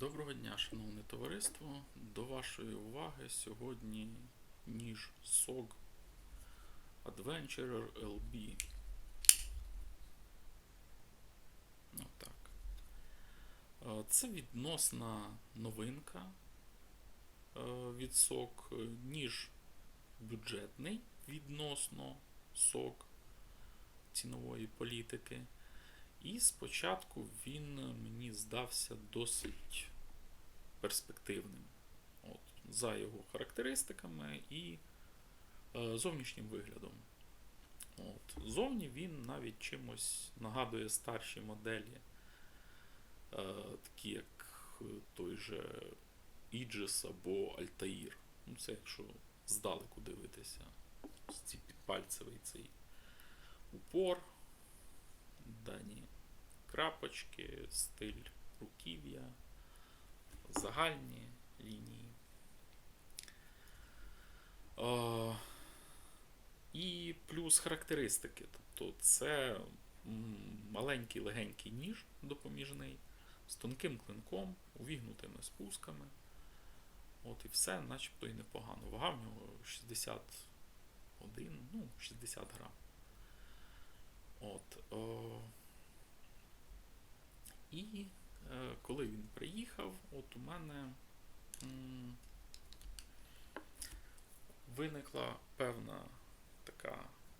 Доброго дня, шановне товариство. До вашої уваги сьогодні ніж SOG Adventurer LB. Ну, так. Е, Це відносна новинка е, від SOG, е, ніж бюджетний відносно SOG цінової політики. І спочатку він мені здався досить перспективним. От, за його характеристиками і е, зовнішнім виглядом. От. Зовні він навіть чимось нагадує старші моделі, е, такі як е, той же Aegis або Altair. Ну, це якщо здалеку дивитися. Ці підпальцевий цей упор дані крапочки, стиль руків'я, загальні лінії. Е, і плюс характеристики. Тобто це маленький легенький ніж допоміжний з тонким клинком, увігнутими спусками. От і все, начебто і непогано. Вага в нього 61, ну, 60 грам. От, о, і е, коли він приїхав, от у мене виникла певна така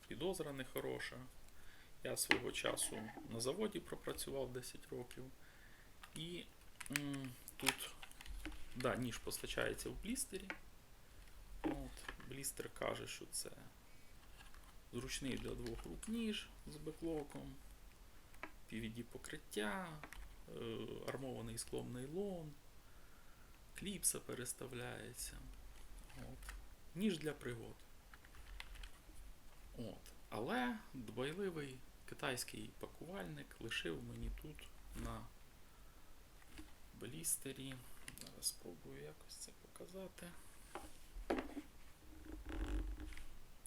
підозра нехороша. Я свого часу на заводі пропрацював 10 років. І тут да, ніж постачається в блістері. От, блістер каже, що це зручний для двох рук ніж з беклоком, PVD покриття, е, армований склом нейлон, кліпса переставляється. От. Ніж для пригод. От. Але дбайливий китайський пакувальник лишив мені тут на блістері. Зараз спробую якось це показати.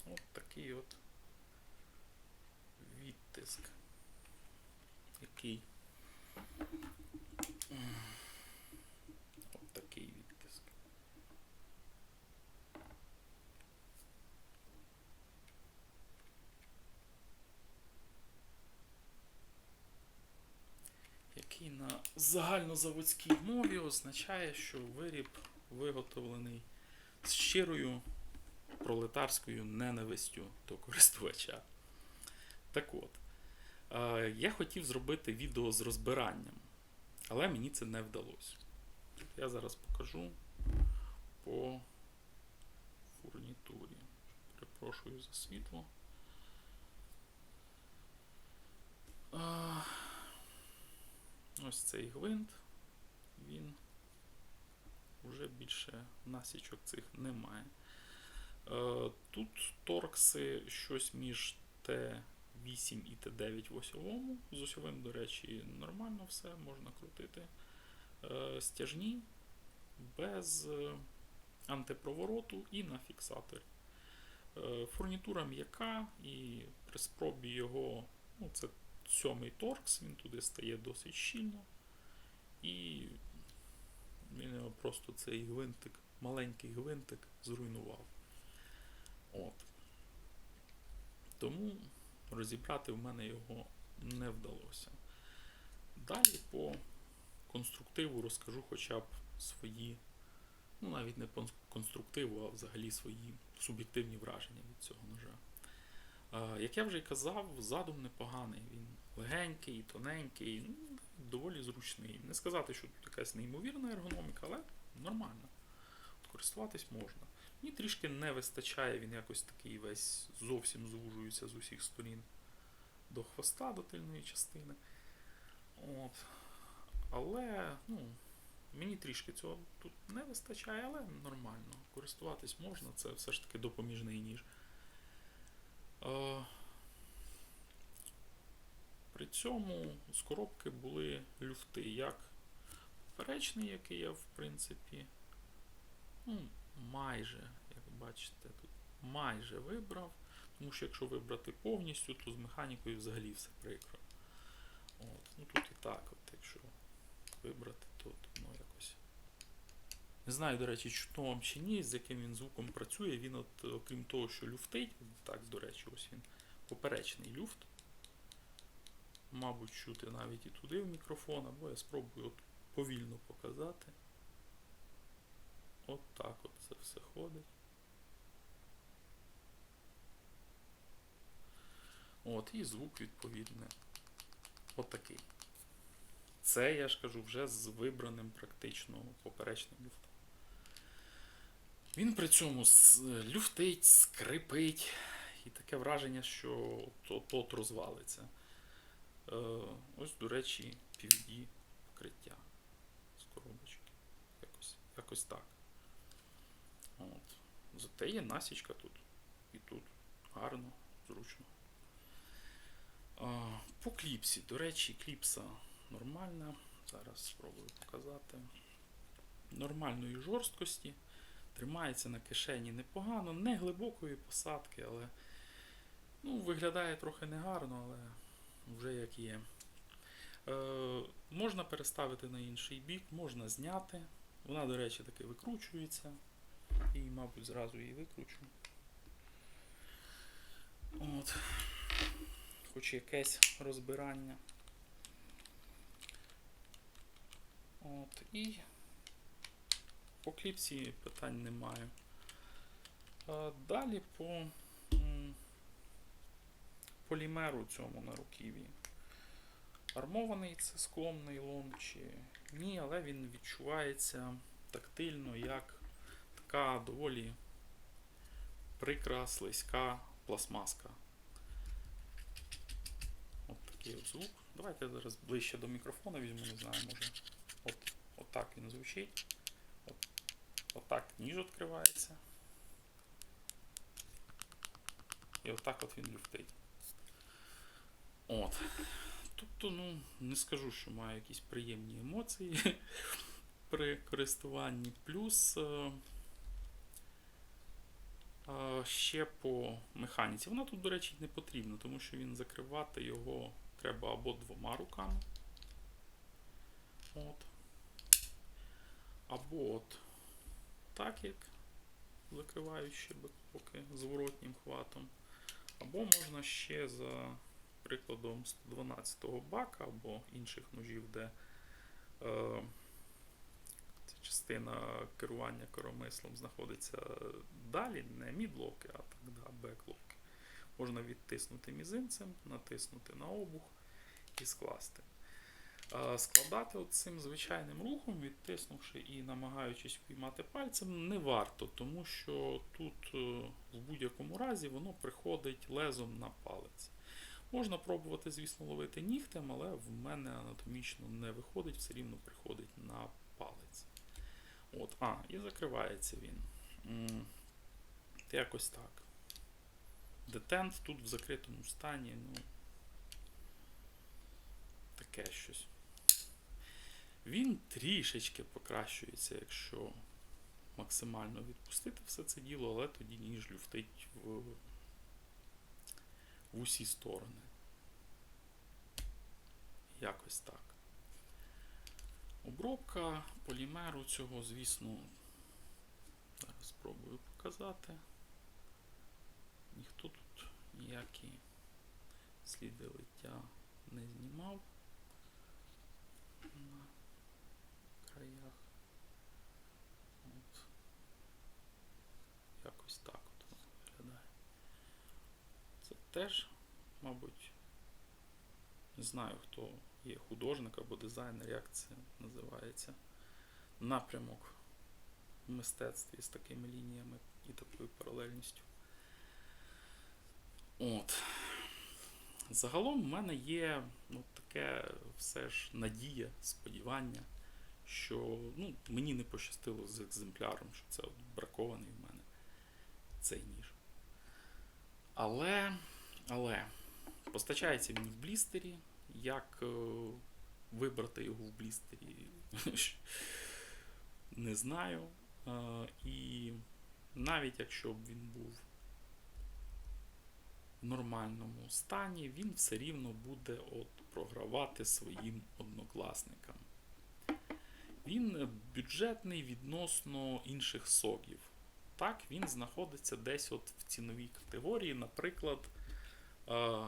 От такий от відтиск. Який. От такий відтиск. Який на загальнозаводській мові означає, що виріб виготовлений з щирою пролетарською ненавистю до користувача. Так от, я хотів зробити відео з розбиранням, але мені це не вдалося. Я зараз покажу по фурнітурі. Перепрошую за світло. Ось цей гвинт. Він вже більше насічок цих немає. Е, Тут торкси щось між Т8 і Т9 в осьовому. З осьовим, до речі, нормально все, можна крутити. Е, Стяжні без е, антипровороту і на фіксаторі. Е, Фурнітура м'яка і при спробі його, ну це сьомий торкс, він туди стає досить щільно. І він його просто цей гвинтик, маленький гвинтик зруйнував. От. Тому розібрати в мене його не вдалося. Далі по конструктиву розкажу хоча б свої, ну навіть не по конструктиву, а взагалі свої суб'єктивні враження від цього ножа. Як я вже й казав, задум непоганий. Він легенький, тоненький, ну, доволі зручний. Не сказати, що тут якась неймовірна ергономіка, але нормально. Користуватись можна. Мені трішки не вистачає, він якось такий весь зовсім звужується з усіх сторін до хвоста, до тильної частини. От. Але, ну, мені трішки цього тут не вистачає, але нормально. Користуватись можна, це все ж таки допоміжний ніж. Е, При цьому з коробки були люфти, як поперечний, який я, в принципі, ну, майже, як бачите, тут майже вибрав. Тому що якщо вибрати повністю, то з механікою взагалі все прикро. От. Ну тут і так, от, якщо вибрати, то воно якось Не знаю, до речі, чутно вам чи ні, з яким він звуком працює. Він, от, окрім того, що люфтить, так, до речі, ось він поперечний люфт. Мабуть, чути навіть і туди в мікрофон, або я спробую от повільно показати. От так от це все ходить. От, і звук відповідне. От. Це, я ж кажу, вже з вибраним практично поперечним люфтом. Він при цьому люфтить, скрипить, і таке враження, що тот розвалиться. Е, ось, до речі, PVD покриття з коробочки. Якось, якось так. Зате є насічка тут і тут. Гарно, зручно. А, по кліпсі. До речі, кліпса нормальна. Зараз спробую показати. Nормальної жорсткості. Тримається на кишені непогано, не глибокої посадки, але ну, виглядає трохи негарно, але вже як є. Е, можна переставити на інший бік, можна зняти. Вона, до речі, таки викручується. І, мабуть, зразу її викручу. От. Хоч якесь розбирання. От. І по кліпсі питань немає. А далі по полімеру цьому на руків'ї. Армований це склом нейлон чи ні, але він відчувається тактильно як така доволі прикра, слизька пластмаска. От такий от звук. Давайте зараз ближче до мікрофона візьму, не знаю, може. От, от так він звучить. От, от так ніж відкривається. І отак от він люфтить. От. Тобто, ну, не скажу, що маю якісь приємні емоції при користуванні. Плюс е, ще по механіці. Вона тут, до речі, не потрібна, тому що він закривати його треба або двома руками. От. Або от так, як закриваючи бекпоки зворотнім хватом. Або можна ще за прикладом 112-го бака або інших ножів, де е, частина керування коромислом знаходиться далі, не мідлоки, а так, да, беклоки. Можна відтиснути мізинцем, натиснути на обух і скласти. Складати цим звичайним рухом, відтиснувши і намагаючись впіймати пальцем, не варто, тому що тут е, в будь-якому разі воно приходить лезом на палець. Можна пробувати, звісно, ловити нігтем, але в мене анатомічно не виходить, все рівно приходить на палець. От, А, і закривається він. Якось так. Детент тут в закритому стані, ну. Таке щось. Він трішечки покращується, якщо максимально відпустити все це діло, але тоді ніж люфтить в, в усі сторони. Якось так. Обробка полімеру цього, звісно, зараз спробую показати. Ніхто тут ніякі сліди лиття не знімав на краях. От. Якось так от воно виглядає. Це теж, мабуть, не знаю, хто є художник або дизайнер, як це називається. Напрямок в мистецтві з такими лініями і такою паралельністю. От. Загалом в мене є ну, таке все ж надія, сподівання, що ну, мені не пощастило з екземпляром, що це от бракований в мене цей ніж. Але, але постачається він в блістері. Як е, вибрати його в блістері, не знаю. Е, і навіть якщо б він був в нормальному стані, він все рівно буде от програвати своїм однокласникам. Він бюджетний відносно інших согів. Так, він знаходиться десь от в ціновій категорії, наприклад, е,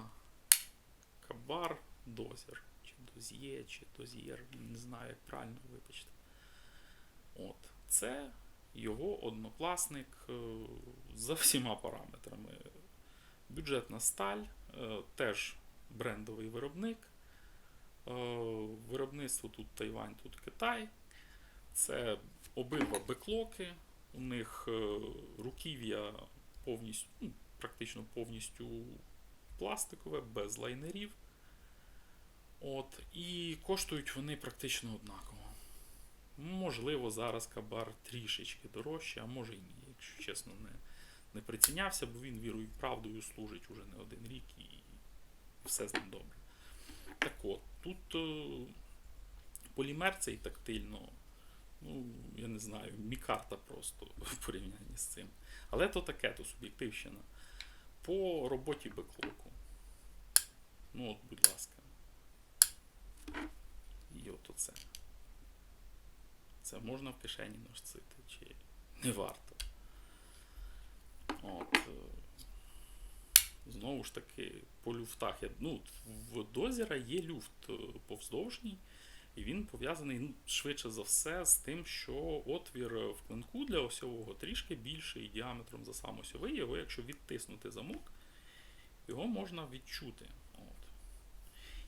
Кабар Дозер, чи Доз'є, чи Доз'єр, не знаю, як правильно вибачте. От. Це його однокласник е, за всіма параметрами. Бюджетна сталь, е, теж брендовий виробник. Е, Виробництво тут Тайвань, тут Китай. Це обидва беклоки. У них руків'я повністю, ну, практично повністю пластикове, без лайнерів. От, і коштують вони практично однаково. Можливо, зараз кабар трішечки дорожче, а може і ні, якщо чесно, не, не прицінявся, бо він вірою і правдою служить уже не один рік і все з ним добре. Так от, тут е, полімер цей тактильно, ну, я не знаю, мікарта просто в порівнянні з цим. Але то таке, то суб'єктивщина. По роботі беклоку. Ну от, будь ласка. І от. Це можна в кишені носити, чи не варто. От. е, Знову ж таки, по люфтах. Ну, в дозера є люфт е, повздовжній, і він пов'язаний ну, швидше за все з тим, що отвір в клинку для осьового трішки більший діаметром за сам осьовий. Його, якщо відтиснути замок, його можна відчути.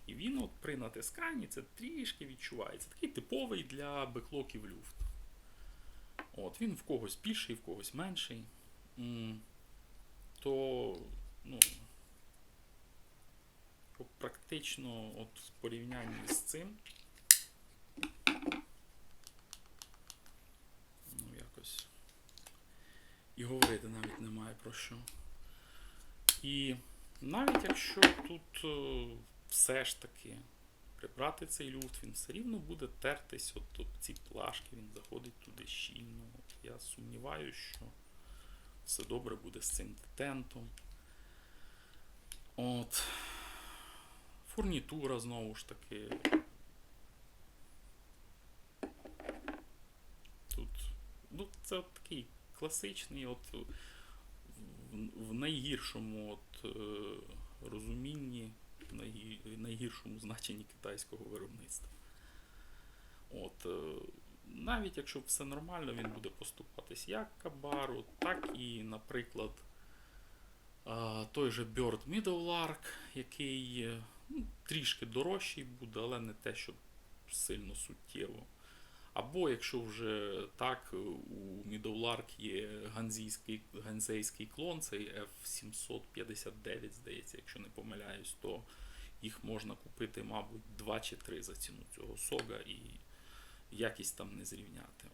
І він от при натисканні це трішки відчувається. Такий типовий для беклоків люфт. От, він в когось більший, в когось менший. То, ну, практично от в порівнянні з цим. Ну, якось. І говорити навіть немає про що. І навіть якщо тут е, все ж таки прибрати цей люфт, він все рівно буде тертись от, от ці плашки, він заходить туди щільно. От я сумніваюся, що все добре буде з цим детентом. От. Фурнітура знову ж таки. Тут. Ну, це от такий класичний, от в, в найгіршому от, е, розумінні, найгіршому значенні китайського виробництва. От, е, навіть якщо все нормально, він буде поступатись як Кабару, так і, наприклад, той же Bird Middlelark, який е, ну, трішки дорожчий буде, але не те, що сильно суттєво. Або якщо вже так, у Middlelark є ганзійський, ганзейський клон, цей F759, здається, якщо не помиляюсь, то їх можна купити, мабуть, 2 чи 3 за ціну цього сога і якість там не зрівняти.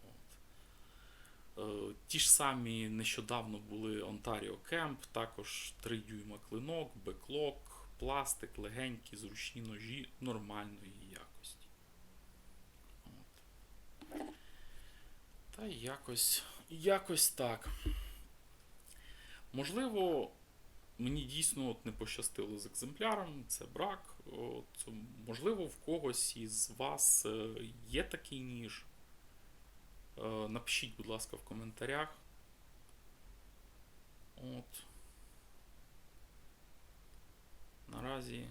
От. Е, ті ж самі нещодавно були Ontario Camp, також 3 дюйма клинок, беклок, пластик, легенькі, зручні ножі нормальної якості. От. Та якось, якось так. Можливо, мені дійсно от не пощастило з екземпляром, це брак. От, можливо, в когось із вас е, є такий ніж. Е, Напишіть, будь ласка, в коментарях. От. Наразі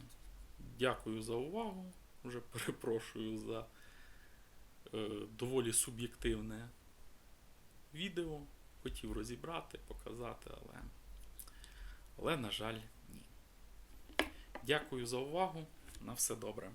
дякую за увагу. Вже перепрошую за е, доволі суб'єктивне відео. Хотів розібрати, показати, але, але, на жаль, ні. Дякую за увагу. На все добре.